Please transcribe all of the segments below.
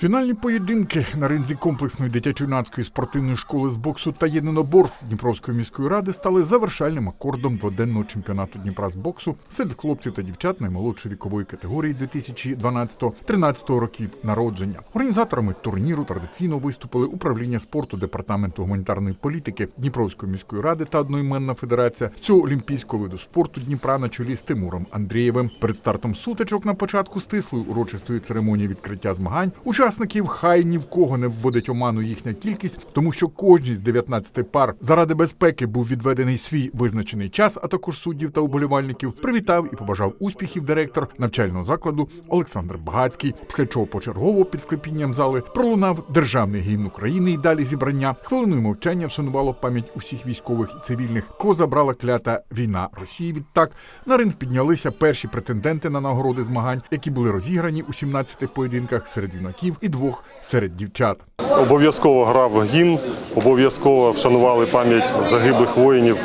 Фінальні поєдинки на ринзі комплексної дитячо-юнацької спортивної школи з боксу та єдиноборств Дніпровської міської ради стали завершальним акордом дводенного чемпіонату Дніпра з боксу серед хлопців та дівчат наймолодшої вікової категорії 2012-13 років народження. Організаторами турніру традиційно виступили управління спорту департаменту гуманітарної політики Дніпровської міської ради та одноіменна федерація цього олімпійського виду спорту Дніпра на чолі з Тимуром Андрієвим. Перед стартом сутичок на початку стислої урочистої церемонії відкриття змагань учасників хай ні в кого не вводить оману їхня кількість, тому що кожній з 19 пар заради безпеки був відведений свій визначений час, а також суддів та уболівальників. Привітав і побажав успіхів директор навчального закладу Олександр Багацький. Після чого почергово під склепінням зали пролунав державний гімн України і далі зібрання. Хвилиною мовчання вшанувало пам'ять усіх військових і цивільних, кого забрала клята війна Росії. Відтак на ринг піднялися перші претенденти на нагороди змагань, які були розіграні у 17 поєдинках серед юнаків і двох серед дівчат. Обов'язково грав гімн, обов'язково вшанували пам'ять загиблих воїнів,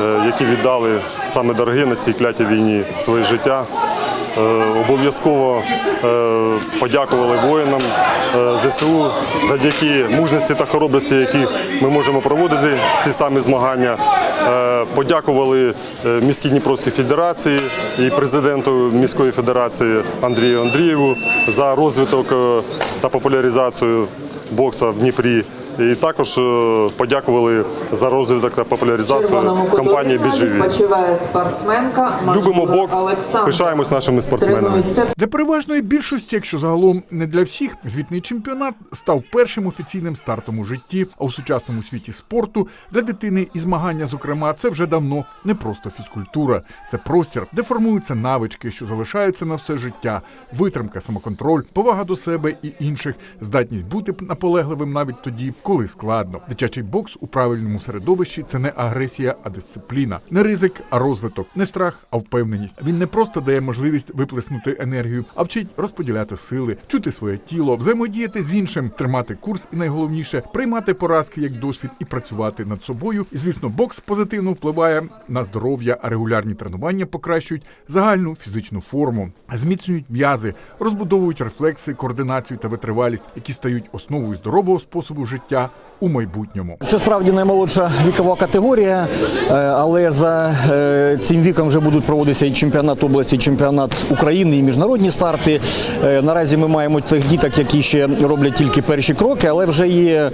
е, які віддали саме дороги на цій клятій війні своє життя. Е, Обов'язково е, подякували воїнам е, ЗСУ завдяки мужності та хоробрості, яких ми можемо проводити ці самі змагання. Подякували міській Дніпровській федерації і президенту міської федерації Андрію Андрієву за розвиток та популяризацію бокса в Дніпрі. І також е, подякували за розвиток та популяризацію компанії «Біживі». Спортсменка Любимо бокс, пишаємось нашими спортсменами. Для переважної більшості, якщо загалом не для всіх, звітний чемпіонат став першим офіційним стартом у житті. А у сучасному світі спорту для дитини і змагання, зокрема, це вже давно не просто фізкультура, це простір, де формуються навички, що залишаються на все життя, витримка, самоконтроль, повага до себе і інших, здатність бути наполегливим навіть тоді, коли складно. Дитячий бокс у правильному середовищі це не агресія, а дисципліна, не ризик, а розвиток, не страх, а впевненість. Він не просто дає можливість виплеснути енергію, а вчить розподіляти сили, чути своє тіло, взаємодіяти з іншим, тримати курс і найголовніше приймати поразки як досвід і працювати над собою. І звісно, бокс позитивно впливає на здоров'я, а регулярні тренування покращують загальну фізичну форму, зміцнюють м'язи, розбудовують рефлекси, координацію та витривалість, які стають основою здорового способу життя Yeah. У майбутньому. Це справді наймолодша вікова категорія, е, але за е, цим віком вже будуть проводитися і чемпіонат області, і чемпіонат України, і міжнародні старти. Е, Наразі ми маємо тих діток, які ще роблять тільки перші кроки, але вже є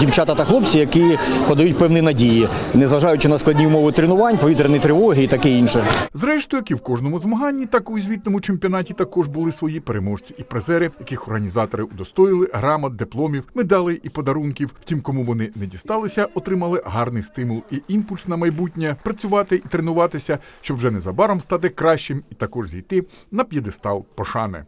дівчата та хлопці, які подають певні надії, незважаючи на складні умови тренувань, повітряні тривоги і таке інше. Зрештою, як і в кожному змаганні, так і у звітному чемпіонаті також були свої переможці і призери, яких організатори удостоїли грамот, дипломів, медалей і подарунків. Втім, кому вони не дісталися, отримали гарний стимул і імпульс на майбутнє працювати і тренуватися, щоб вже незабаром стати кращим і також зійти на п'єдестал пошани.